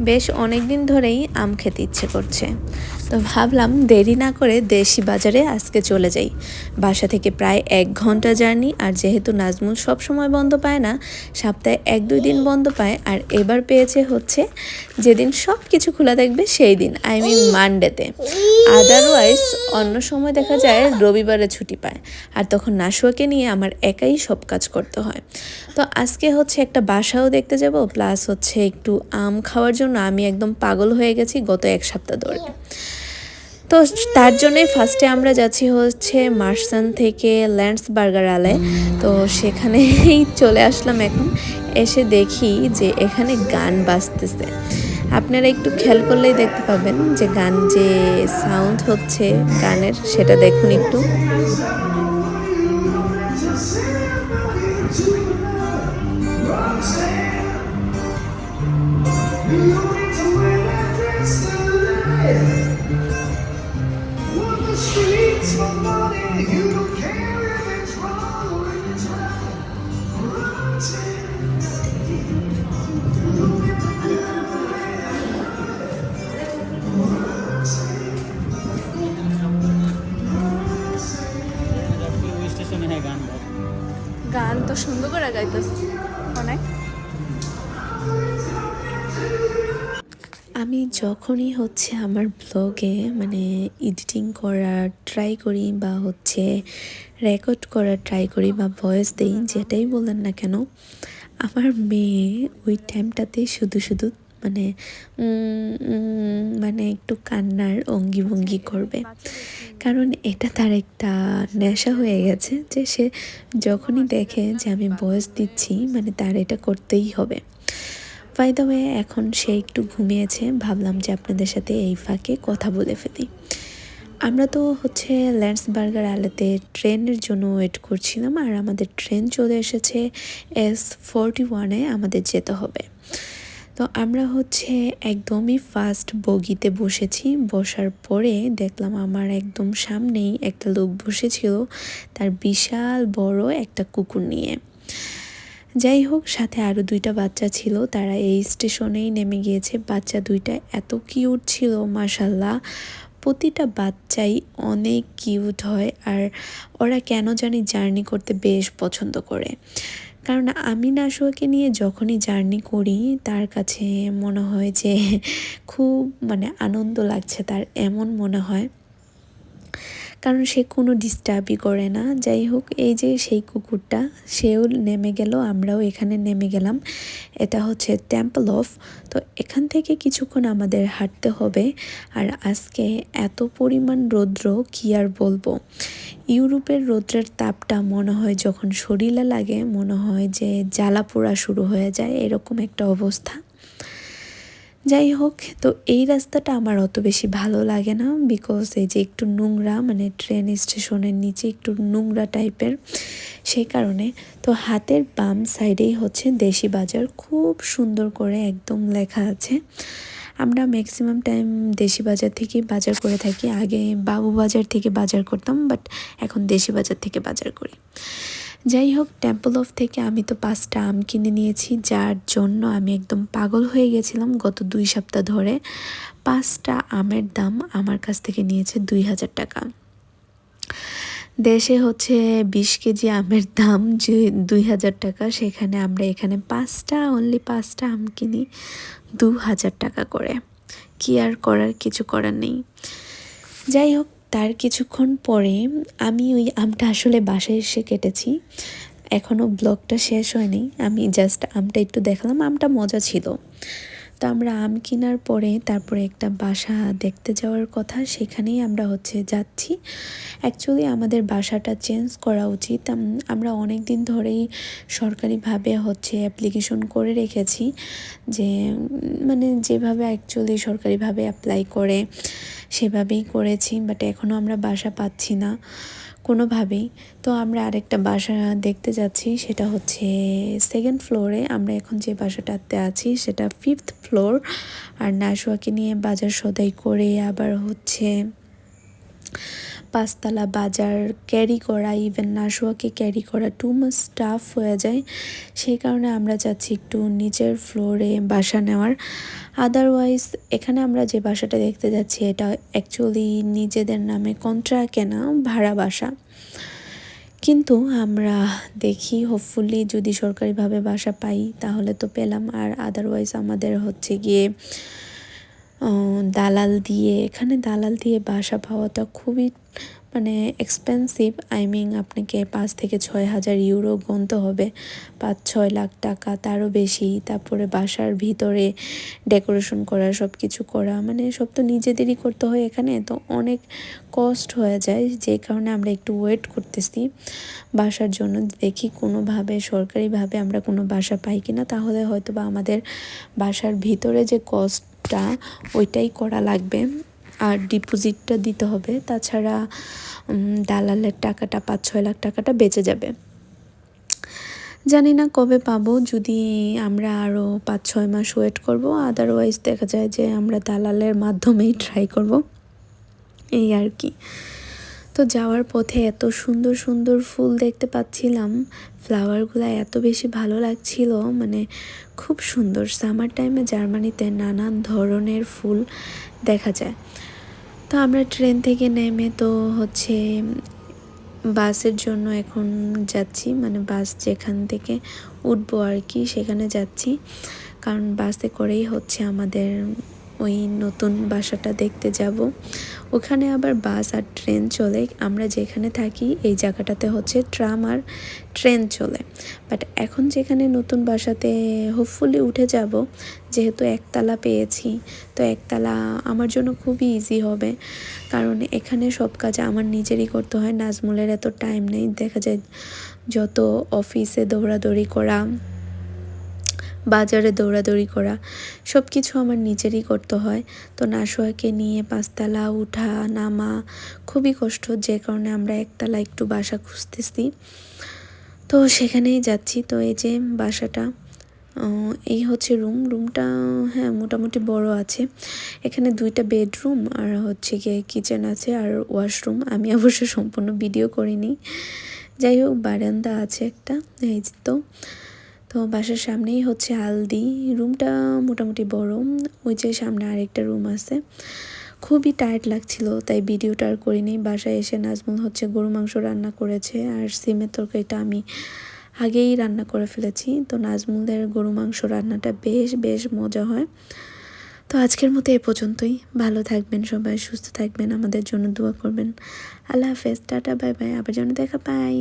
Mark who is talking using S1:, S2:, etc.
S1: বেশ অনেক দিন ধরেই আম খেতে ইচ্ছে করছে। তো ভাবলাম দেরি না করে দেশি বাজারে আজকে চলে যাই। বাসা থেকে প্রায় এক ঘণ্টা জার্নি আর যেহেতু নাজমুল সব সময় বন্ধ পায় না, সপ্তাহে এক দুই দিন বন্ধ পায় আর এবার পেয়েছে হচ্ছে যেদিন সব কিছু খোলা থাকবে সেই দিন আই মিন মানডেতে আদারওয়াইজ অন্য সময় দেখা যায় রবিবারে ছুটি পায় আর তখন নাশুয়াকে নিয়ে আমার একাই সব কাজ করতে হয়। তো আজকে হচ্ছে একটা বাসাও দেখতে যাব, প্লাস হচ্ছে একটু আম খাওয়ার জন্য আমি একদম পাগল হয়ে গেছি গত এক সপ্তাহ ধরে। তো তার জন্যই ফার্স্টে আমরা যাচ্ছি হচ্ছে মার্সান থেকে ল্যান্ডস বার্গার আলে তো সেখানেই চলে আসলাম এখন। এসে দেখি যে এখানে গান বাজতেছে। আপনারা একটু খেয়াল করলেই দেখতে পাবেন যে গান যে সাউন্ড হচ্ছে গানের, সেটা দেখুন একটু।
S2: Streets
S1: সুন্দর করে গাইতেছে। অনেক। আমি যখনই হচ্ছে আমার ব্লগে মানে এডিটিং করার ট্রাই করি বা হচ্ছে রেকর্ড করার ট্রাই করি বা ভয়েস দেই, যেটাই বলেন না কেন, আমার মেয়ে ওই টাইমটাতে শুধু শুধু মানে মানে একটু কান্নার অঙ্গি ভঙ্গি করবে। কারণ এটা তার একটা নেশা হয়ে গেছে যে সে যখনই দেখে যে আমি বয়স দিচ্ছি মানে তার এটা করতেই হবে। বাই এখন সে একটু ঘুমিয়েছে, ভাবলাম যে আপনাদের সাথে এই ফাঁকে কথা বলে ফেলি। আমরা তো হচ্ছে ল্যান্ডস বার্গার আলেতে ট্রেনের জন্য ওয়েট করছিলাম, আর আমাদের ট্রেন চলে এসেছে এস ফোরটি ওয়ানে আমাদের যেতে হবে। তো আমরা হচ্ছে একদমই ফার্স্ট বগিতে বসেছি। বসার পরে দেখলাম আমার একদম সামনেই একটা লোক বসেছিল, তার বিশাল বড় একটা কুকুর নিয়ে। যাই হোক, সাথে আরও দুইটা বাচ্চা ছিল, তারা এই স্টেশনেই নেমে গিয়েছে। বাচ্চা দুইটা এত কিউট ছিল মাসাল্লাহ প্রতিটা বাচ্চাই অনেক কিউট হয়, আর ওরা কেন জানি জার্নি করতে বেশ পছন্দ করে। কারণ আমি নাসুয়াকে নিয়ে যখনই জার্নি করি, তার কাছে মনে হয় যে খুব মানে আনন্দ লাগছে, তার এমন মনে হয়। কারণ সে কোনো ডিস্টার্বই করে না। যাই হোক, এই যে সেই কুকুরটা, সেও নেমে গেল, আমরাও এখানে নেমে গেলাম। এটা হচ্ছে টেম্পল অফ তো এখান থেকে কিছুক্ষণ আমাদের হাঁটতে হবে। আর আজকে এত পরিমাণ রৌদ্র, কি আর বলব? ইউরোপের রৌদ্রের তাপটা মনে হয় যখন শরীরে লাগে, মনে হয় যে জ্বালা পোড়া শুরু হয়ে যায়, এরকম একটা অবস্থা। যাই হোক, তো এই রাস্তাটা আমার অত বেশি ভালো লাগে না বিকজ এই যে একটু নোংরা মানে ট্রেন স্টেশনের নিচে একটু নোংরা টাইপের সেই কারণে। তো হাতের বাম সাইডেই হচ্ছে দেশি বাজার, খুব সুন্দর করে একদম লেখা আছে। আমরা ম্যাক্সিমাম টাইম দেশি বাজার থেকেই বাজার করে থাকি। আগে বাবু বাজার থেকে বাজার করতাম বাট এখন দেশি বাজার থেকে বাজার করি। যাই হোক টেম্পল অফ থেকে আমি তো পাঁচটা আম কিনে নিয়েছি, যার জন্য আমি একদম পাগল হয়ে গেছিলাম গত দুই সপ্তাহ ধরে। পাঁচটা আমের দাম আমার কাছ থেকে নিয়েছে দুই হাজার টাকা। দেশে হচ্ছে বিশ কেজি আমের দাম যে দুই হাজার টাকা, সেখানে আমরা এখানে পাঁচটা অনলি পাঁচটা আম কিনি দু হাজার টাকা করে। কি আর করার, কিছু করার নেই। যাই হোক তার কিছুক্ষণ পরে আমি ওই আমটা আসলে বাসায় এসে কেটেছি। এখনও ব্লগটা শেষ হয়নি। আমি জাস্ট আমটা একটু দেখালাম, আমটা মজা ছিল। তো আমরা আম কেনার পরে তারপরে একটা বাসা দেখতে যাওয়ার কথা, সেখানেই আমরা হচ্ছে যাচ্ছি। অ্যাকচুয়ালি আমাদের বাসাটা চেঞ্জ করা উচিত। আমরা অনেক দিন ধরেই সরকারিভাবে হচ্ছে অ্যাপ্লিকেশন করে রেখেছি যে মানে যেভাবে অ্যাকচুয়ালি সরকারিভাবে অ্যাপ্লাই করে, সেভাবেই করেছি বাট এখনও আমরা বাসা পাচ্ছি না। কোনোভাবেই। তো আমরা আরেকটা বাসা দেখতে যাচ্ছি, সেটা হচ্ছে সেকেন্ড ফ্লোরে আমরা এখন যে বাসাটাতে আছি, সেটা ফিফথ ফ্লোর আর নাশুয়াকে নিয়ে বাজার সদাই করে আবার হচ্ছে পাঁচতলা বাজার ক্যারি করা ইভেন নাশোয়াকে ক্যারি করা টু মাস টাফ হয়ে যায়। সেই কারণে আমরা যাচ্ছি একটু নিচের ফ্লোরে বাসা নেওয়ার। আদারওয়াইজ এখানে আমরা যে বাসাটা দেখতে যাচ্ছি, এটা অ্যাকচুয়ালি নিজেদের নামে কন্ট্রা কেনা ভাড়া বাসা। কিন্তু আমরা দেখি হোপফুলি যদি সরকারিভাবে বাসা পাই, তাহলে তো পেলাম। আর আদারওয়াইজ আমাদের হচ্ছে গিয়ে দালাল দিয়ে, এখানে দালাল দিয়ে বাসা পাওয়াটা খুবই মানে এক্সপেন্সিভ আই মিন আপনাকে পাঁচ থেকে ছয় হাজার ইউরো গুনতে হবে। পাঁচ, ছয় লাখ টাকা, তারও বেশি। তারপরে বাসার ভিতরে ডেকোরেশন করা সব কিছু করা মানে সব তো নিজেদেরই করতে হয় এখানে। তো অনেক কস্ট হয়ে যায়, যে কারণে আমরা একটু ওয়েট করতেছি বাসার জন্য। দেখি কোনোভাবে, সরকারিভাবে আমরা কোনো বাসা পাই কিনা। তাহলে হয়তো বা আমাদের বাসার ভিতরে যে কস্টটা ওইটাই করা লাগবে। আর ডিপোজিটটা দিতে হবে, তাছাড়া দালালের টাকাটা পাঁচ ছয় লাখ টাকাটা বেঁচে যাবে। জানি না কবে পাবো, যদি আমরা আরও পাঁচ ছয় মাস ওয়েট করব আদারওয়াইজ দেখা যায় যে আমরা দালালের মাধ্যমেই ট্রাই করব। এই আর কি। তো যাওয়ার পথে এত সুন্দর সুন্দর ফুল দেখতে পাচ্ছিলাম ফ্লাওয়ারগুলো এত বেশি ভালো লাগছিল মানে খুব সুন্দর। সামার টাইমে জার্মানিতে নানান ধরনের ফুল দেখা যায়। তো আমরা ট্রেন থেকে নেমে তো হচ্ছে বাসের জন্য এখন যাচ্ছি মানে বাস যেখান থেকে উঠবো আর কি, সেখানে যাচ্ছি। কারণ বাসে করেই হচ্ছে আমাদের ওই নতুন বাসাটা দেখতে যাব। ওখানে আবার বাস আর ট্রেন চলে। আমরা যেখানে থাকি, এই জায়গাটাতে হচ্ছে ট্রাম আর ট্রেন চলে। বাট এখন যেখানে নতুন বাসাতে হোপফুলি উঠে যাব, যেহেতু একতলা পেয়েছি, তো একতলা আমার জন্য খুবই ইজি হবে। কারণ এখানে সব কাজ আমার নিজেরই করতে হয়, নাজমুলের এত টাইম নেই। দেখা যায় যত অফিসে দৌড়াদৌড়ি করা বাজারে দৌড়াদৌড়ি করা সব কিছু আমার নিজেরই করতে হয়। তো নাশোয়াকে নিয়ে পাঁচতলা উঠা, নামা খুবই কষ্ট, যে কারণে আমরা একতলা একটু বাসা খুঁজতেছি। তো সেখানেই যাচ্ছি। তো এই যে বাসাটা এই হচ্ছে রুম। রুমটা হ্যাঁ মোটামুটি বড় আছে। এখানে দুইটা বেডরুম আর হচ্ছে গিয়ে কিচেন আছে আর ওয়াশরুম। আমি অবশ্য সম্পূর্ণ ভিডিও করিনি। যাই হোক, বারান্দা আছে একটা, এই তো। তো বাসার সামনেই হচ্ছে আলদি। রুমটা মোটামুটি বড়। ওই যে সামনে আরেকটা রুম আছে। খুবই টায়ার্ড লাগছিল, তাই ভিডিওটা আর করিনি। বাসায় এসে নাজমুল হচ্ছে গরু মাংস রান্না করেছে আর সিমের তরকারিটা আমি আগেই রান্না করে ফেলেছি। তো নাজমুলের গরু মাংস রান্নাটা বেশ বেশ মজা হয়। তো আজকের মতো এ পর্যন্তই। ভালো থাকবেন সবাই, সুস্থ থাকবেন। আমাদের জন্য দোয়া করবেন। আল্লাহ হাফেজ, টাটা, বাই বাই। আবার যেন দেখা পাই